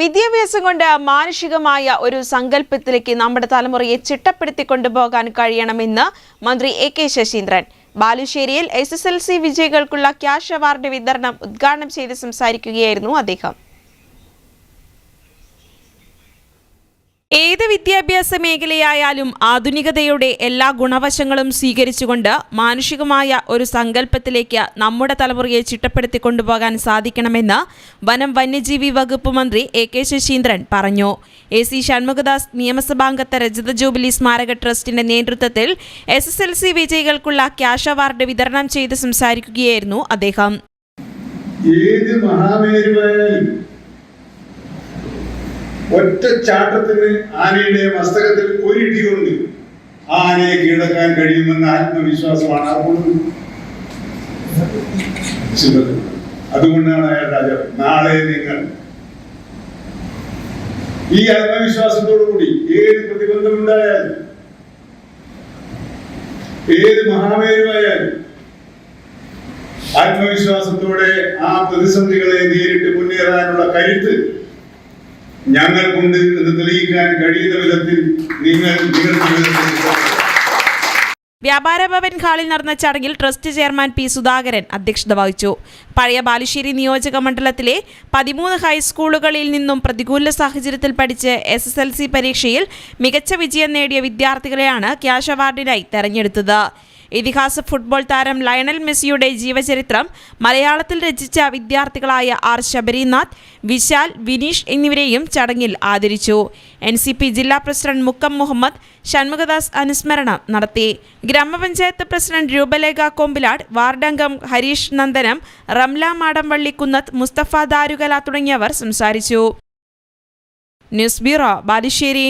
വിദ്യാഭ്യാസം കൊണ്ട് മാനുഷികമായ ഒരു സങ്കല്പത്തിലേക്ക് നമ്മുടെ തലമുറയെ ചിട്ടപ്പെടുത്തി കൊണ്ടുപോകാൻ കഴിയണമെന്ന് മന്ത്രി എ കെ ശശീന്ദ്രൻ. ബാലുശ്ശേരിയിൽ എസ് എസ് എൽ സി വിജയികൾക്കുള്ള ക്യാഷ് അവാർഡ് വിതരണം ഉദ്ഘാടനം ചെയ്ത് സംസാരിക്കുകയായിരുന്നു അദ്ദേഹം. ഏത് വിദ്യാഭ്യാസ മേഖലയായാലും ആധുനികതയുടെ എല്ലാ ഗുണവശങ്ങളും സ്വീകരിച്ചുകൊണ്ട് മാനുഷികമായ ഒരു സങ്കല്പത്തിലേക്ക് നമ്മുടെ തലമുറയെ ചിട്ടപ്പെടുത്തി കൊണ്ടുപോകാൻ സാധിക്കണമെന്ന് വനം വന്യജീവി വകുപ്പ് മന്ത്രി എ കെ ശശീന്ദ്രൻ പറഞ്ഞു. എ സി ഷൺമുഖദാസ് നിയമസഭാംഗത്തെ രജത ജൂബിലി സ്മാരക ട്രസ്റ്റിന്റെ നേതൃത്വത്തിൽ എസ് എസ് എൽ സി വിജയികൾക്കുള്ള ക്യാഷ് അവാർഡ് വിതരണം ചെയ്ത് സംസാരിക്കുകയായിരുന്നു അദ്ദേഹം. ഒറ്റ ചാട്ടത്തിന് ആനയുടെ മസ്തകത്തിൽ ഒരു ഇടി കൊണ്ട് ആ ആനയെ കീഴടക്കാൻ കഴിയുമെന്ന ആത്മവിശ്വാസമാണ്. അതുകൊണ്ടാണ് അയാൾ രാജാവ് നാളെ നിങ്ങൾ ഈ ആത്മവിശ്വാസത്തോടു കൂടി ഏത് പ്രതിബന്ധമുണ്ടായാലും ഏത് മഹാമേരുവായാലും ആത്മവിശ്വാസത്തോടെ ആ പ്രതിസന്ധികളെ നേരിട്ട് മുന്നേറാനുള്ള കരുത്ത് ഞങ്ങൾക്കുണ്ട് എന്ന് തെളിയിക്കാൻ കഴിയുന്ന വിധത്തിൽ നിങ്ങൾ വ്യാപാര ഭവൻ ഹാളിൽ നടന്ന ചടങ്ങിൽ ട്രസ്റ്റ് ചെയർമാൻ പി സുധാകരൻ അധ്യക്ഷത വഹിച്ചു. പഴയ ബാലുശ്ശേരി നിയോജക മണ്ഡലത്തിലെ പതിമൂന്ന് ഹൈസ്കൂളുകളിൽ നിന്നും പ്രതികൂല സാഹചര്യത്തിൽ പഠിച്ച് എസ് എസ് എൽ സി പരീക്ഷയിൽ മികച്ച വിജയം നേടിയ വിദ്യാർത്ഥികളെയാണ് ക്യാഷ് അവാർഡിനായി തെരഞ്ഞെടുത്തത്. ഇതിഹാസ ഫുട്ബോൾ താരം ലയണൽ മെസ്സിയുടെ ജീവചരിത്രം മലയാളത്തിൽ രചിച്ച വിദ്യാർത്ഥികളായ ആർ ശബരിനാഥ് വിശാൽ വിനീഷ് എന്നിവരെയും ചടങ്ങിൽ ആദരിച്ചു. എൻ ജില്ലാ പ്രസിഡന്റ് മുക്കം മുഹമ്മദ് ഷൺമുഖദാസ് അനുസ്മരണം നടത്തി. ഗ്രാമപഞ്ചായത്ത് പ്രസിഡന്റ് രൂപലേഖ കൊമ്പിലാട് വാർഡംഗം ഹരീഷ് നന്ദനം റംല മാടംവള്ളി കുന്നത്ത് മുസ്തഫ ദാരുകല തുടങ്ങിയവർ സംസാരിച്ചു. News bureau Balussery.